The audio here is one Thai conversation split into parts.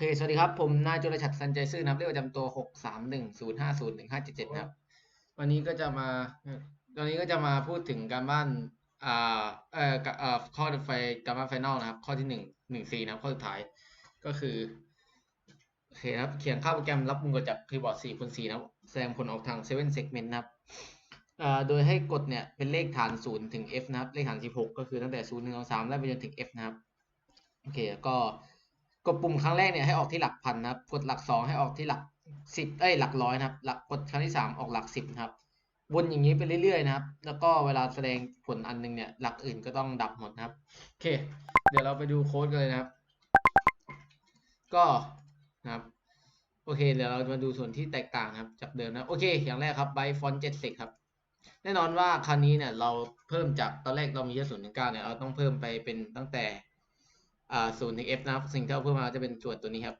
เค สวัสดีครับ ผมนายจุลชัดสันใจซื่อนะครับเลขประจำตัวหกสามหนึ่งศูนย์ห้าศูนย์หนึ่งห้าเจ็ดเจ็ดนะครับ วันนี้ก็จะมาตอนนี้ก็จะมาพูดถึงการบ้านอ่าเอ่อเอ่อข้อไฟการบ้านไฟนอลนะครับ ข้อที่หนึ่งหนึ่งซีนะครับ ข้อสุดท้าย ก็คือโอเคครับ เขียนค่าโปรแกรมรับมุมกดจากคีย์บอร์ด4คูณ4นะครับ แสดงผลออกทาง7 segment นต์นะครับอ่าโดยให้กดเนี่ยเป็นเลขฐาน0ถึง f นะครับ เลขฐาน16ก็คือตั้งแต่0 1 2 3ไล่ไปจนถึง f นะครับ โอเค ก็ กดปุ่มครั้งแรกเนี่ยให้ออกที่หลักพันนะครับ กดหลักสองให้ออกที่หลักสิบเอ้ยหลักร้อยนะครับ หลักกดครั้งที่สามออกหลักสิบนะครับ วนอย่างนี้ไปเรื่อยๆนะครับ แล้วก็เวลาแสดงผลอันหนึงเนี่ย หลักอื่นก็ต้องดับหมดนะครับ โอเค เดี๋ยวเราไปดูโค้ดกันเลยนะครับ ก็นะครับ โอเค เดี๋ยวเราจะมาดูส่วนที่แตกต่างนะครับ จากเดิมนะ โอเค อย่างแรกครับไบฟอนต์เจ็ดสิบครับ แน่นอนว่าคราวนี้เนี่ยเราเพิ่มจากตอนแรกเรามีแค่ศูนย์ถึงเก้าเนี่ย เราต้องเพิ่มไปเป็นตั้งแต่ ศูนย์ถึง f นะครับ สิ่งที่เราเพิ่มมาจะเป็นส่วนตัวนี้ครับ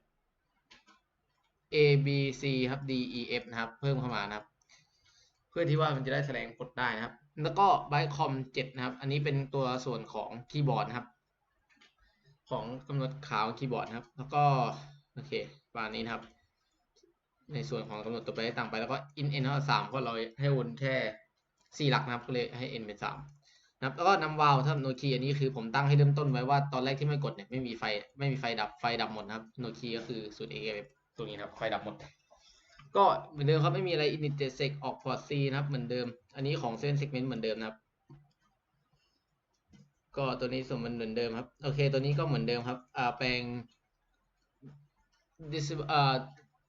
a b c ครับ d e f นะครับ เพิ่มเข้ามานะครับ เพื่อที่ว่ามันจะได้แสดงผลได้นะครับ แล้วก็ byte com 7 นะครับ อันนี้เป็นตัวส่วนของคีย์บอร์ดนะครับ ของกำหนดขาวคีย์บอร์ดนะครับ แล้วก็โอเคประมาณนี้นะครับ ในส่วนของกำหนดตัวไปให้ต่างไปแล้วก็ in n เท่ากับสามก็เราให้วนแค่สี่หลักนะครับก็เลยให้ n เป็นสาม นะครับแล้วก็นำวาล์วถ้าโนคีอันนี้คือผมตั้งให้เริ่มต้นไว้ว่าตอนแรกที่ไม่กดเนี่ยไม่มีไฟไม่มีไฟดับไฟดับหมดนะครับโนคีก็คือสูตร a ตรงนี้นะครับไฟดับหมด ก็เหมือนเดิมครับไม่มีอะไร init sec ออก port c นะครับเหมือนเดิม อันนี้ของเส้น segment เหมือนเดิมนะครับ ก็ตัวนี้สมมันเหมือนเดิมครับโอเคตัวนี้ก็เหมือนเดิมครับอ่าแปลง decimal อ่า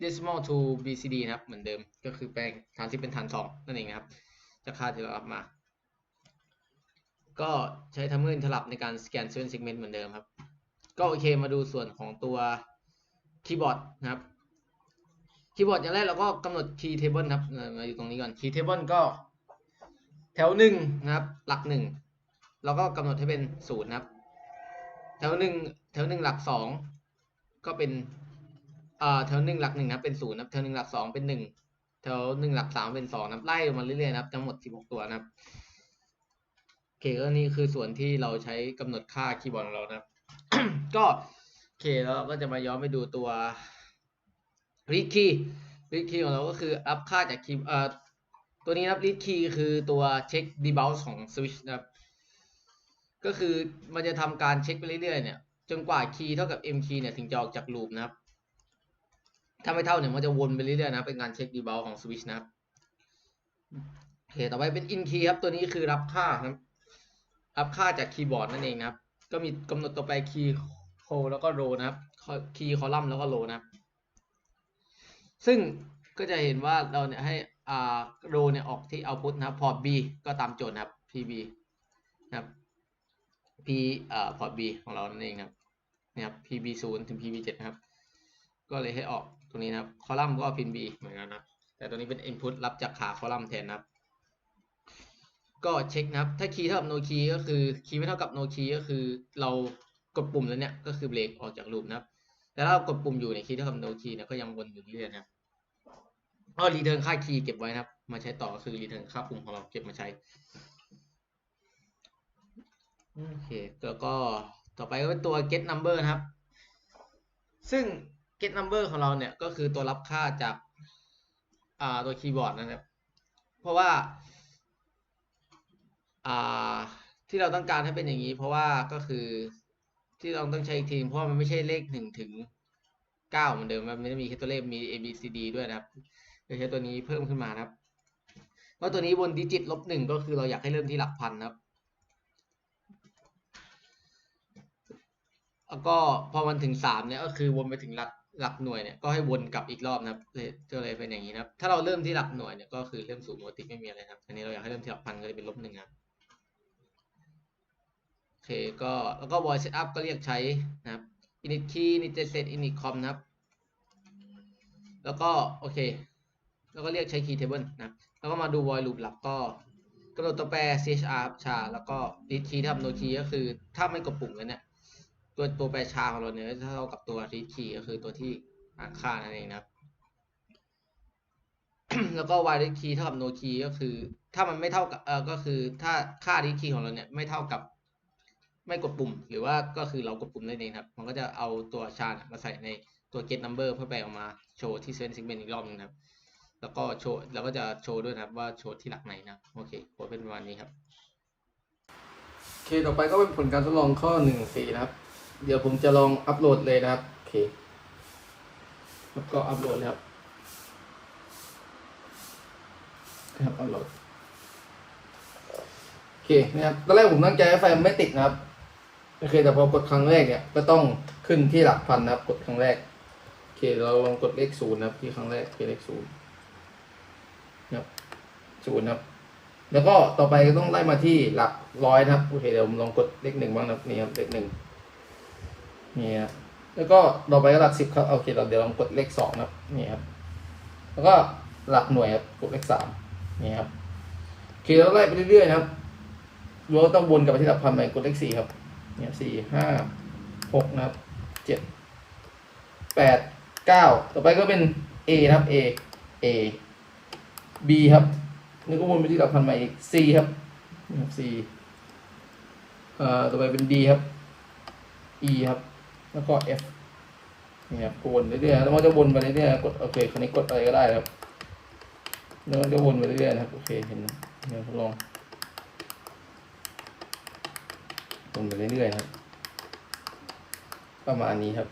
decimal to bcd นะครับเหมือนเดิมก็คือแปลงฐานสิบเป็นฐานสองนั่นเองนะครับจากค่าที่เรารับมา ก็ใช้ทัมเมอร์อินทลับในการสแกนเส้น segment เหมือนเดิมครับ ก็โอเคมาดูส่วนของตัวคีย์บอร์ดนะครับคีย์บอร์ดอย่างแรกเราก็กำหนด key table นะครับมาอยู่ตรงนี้ก่อน key table ก็แถวหนึ่งนะครับ หลักหนึ่งเราก็กำหนดให้เป็นศูนย์นะครับ แถวหนึ่งแถวหนึ่งหลักสองก็เป็นแถวหนึ่งหลักหนึ่งนะเป็นศูนย์นะแถวหนึ่งหลักสองเป็นหนึ่งแถวหนึ่งหลักสามเป็นสองนะไล่ลงมาเรื่อยๆนะครับทั้งหมดสิบหกตัวนะครับ เคก็นี่คือส่วนที่เราใช้กำหนดค่าคีย์บอร์ดของเรานะครับก็โอเคแล้วก็จะมาย้อนไปดูตัว read key read key ของเราก็คือรับค่าจากคีย์เอ่อตัวนี้นะครับ read key คือตัวเช็ค debounce ของ switch นะครับ ก็คือมันจะทำการเช็คไปเรื่อยๆเนี่ยจนกว่า key เท่ากับ m key เนี่ยถึงจะออกจาก loop นะครับ ถ้าไม่เท่าเนี่ยมันจะวนไปเรื่อยๆนะ เป็นการเช็ค debounce ของ switch นะครับโอเคต่อไปเป็น in key ครับ ตัวนี้คือรับค่านะครับ รับค่าจากคีย์บอร์ดนั่นเองนะครับ ก็มีกำหนดต่อไป key call แล้วก็ row นะครับ key column แล้วก็ row นะครับ ซึ่งก็จะเห็นว่าเราเนี่ยให้อ่า row เนี่ยออกที่ output นะครับ port b ก็ตามโจทย์นะครับ pb นะครับ p เอ่อ port b ของเรานั่นเองครับนะครับ pb 0ถึง pb 7นะครับ ก็เลยให้ออกตรงนี้นะครับ คอลัมน์ก็ pin b เหมือนกันนะแต่ตัวนี้เป็น input รับจากขาคอลัมน์แทนนะครับ ก็เช็คนะครับ ถ้าคีย์เท่ากับ no key ก็คือคีย์ไม่เท่ากับ no key ก็คือเรากดปุ่มแล้วเนี่ยก็คือเบรกออกจากลูปนะครับ แต่ถ้าเรากดปุ่มอยู่เนี่ยคีย์เท่ากับ no key เนี่ยก็ยังวนอยู่เรื่อยๆนะครับก็รีเทิร์นค่าคีย์เก็บไว้นะครับ มาใช้ต่อก็คือรีเทิร์นค่าปุ่มของเราเก็บมาใช้โอเคแล้วก็ต่อไปก็เป็นตัว get number นะครับ ซึ่ง get number ของเราเนี่ยก็คือตัวรับค่าจากอ่าตัวคีย์บอร์ดนะครับ เพราะว่า ที่เราต้องการให้เป็นอย่างนี้ เพราะว่าก็คือที่เราต้องใช้อีกทีเพราะามันไม่ใช่เลขหนึ่งถึงเก้าเหมือนเดิมมันไม่ได้มีแค่ตัวเลขมี A B C D ด้วยนะครับโดยใช้ตัวนี้เพิ่มขึ้นมานะครับเพราตัวนี้บนดิจิตลบหนึ่งก็คือเราอยากให้เริ่มที่หลักพันนะครับแล้วก็พอมันถึงสามเนี่ยก็คือวนไปถึงหลักหลักหน่วยเนี่ยก็ให้วนกลับอีกรอบนะครับเลยก็เลยเป็นอย่างนี้นะครับ ถ้าเราเริ่มที่หลักหน่วยเนี่ยก็คือเริ่มศูนย์ปกติไม่มีอะไรครับอันนี้เราอยากให้เริ่มที่หลักพันก็เลยเป็นลบหนึ่งครับ อเคก็แล้วก็ void setup ก็เรียกใช้นะครับ init key init set init com นะครับ แล้วก็โอเค แล้วก็เรียกใช้ key table นะครับแล้วก็มาดู void loop หลักก็กำหนดตัวแปร chr ครับชา แล้วก็ read key ทำ no key ก็คือถ้าไม่กดปุ่มแล้วเนี่ยตัวตัวแปรชาของเราเนี่ยจะเท่ากับตัว read key ก็คือตัวที่อ่านค่านั่นเองนะครับ แล้วก็ y read key เท่ากับ no key ก็คือ ถ้ามันไม่เท่ากับเออก็คือถ้าค่า read key ของเราเนี่ยไม่เท่ากับ ไม่กดปุ่ม หรือว่าก็คือเรากดปุ่มได้เองครับ มันก็จะเอาตัวชาร์มาใส่ในตัว get number เพื่อแปลออกมาโชว์ที่ seven segment อีกรอบหนึงครับ แล้วก็โชว์แล้วก็จะโชว์ด้วยครับว่าโชว์ที่หลักไหนนะ โอเคโค้ดเป็นประมาณนี้ครับ โอเคต่อไปก็เป็นผลการทดลองข้อหนึ่งสี่นะครับ เดี๋ยวผมจะลองอัปโหลดเลยนะครับ โอเค แล้วก็อัปโหลดครับนะครับอัปโหลด โอเคนะครับ ตอนแรกผมตั้งใจให้ไฟไม่ติดนะครับ โอเคแต่พอกดครั้งแรกเนี่ยก็ต้องขึ้นที่หลักพันนะครับกดครั้งแรกโอเคเราลองกดเลขศูนย์นะครับที่ครั้งแรกคือเลขศูนย์นะครับศูนย์นะครับแล้วก็ต่อไปก็ต้องไล่มาที่หลักร้อยนะครับโอเคเดี๋ยวผมลองกดเลขหนึ่งบ้างนะครับนี่ครับเลขหนึ่งนี่ครับแล้วก็ต่อไปก็หลักสิบครับโอเคเราเดี๋ยวลองกดเลขสองนะครับนี่ครับแล้วก็หลักหน่วยครับกดเลขสามนี่ครับโอเคเราไล่ไปเรื่อยๆนะครับเราต้องวนกลับไปที่หลักพันไปกดเลขสี่ครับ เนี่ยสี่ห้าหกนะครับเจ็ดแปดเก้าต่อไปก็เป็น A นะครับ A A B ครับนี่ก็วนไปที่หลักพันใหม่อีก C ครับนี่ครับ C เอ่อต่อไปเป็น D ครับ E ครับ แล้วก็ F นี่ครับวนเรื่อยๆแล้วมันจะวนไปเรื่อยๆกดโอเคคราวนี้กดอะไรก็ได้ครับแล้วมันจะวนไปเรื่อยๆนะครับโอเคเห็นนะเดี๋ยวทดลอง วนไปเรื่อยๆนะครับ ประมาณนี้ครับ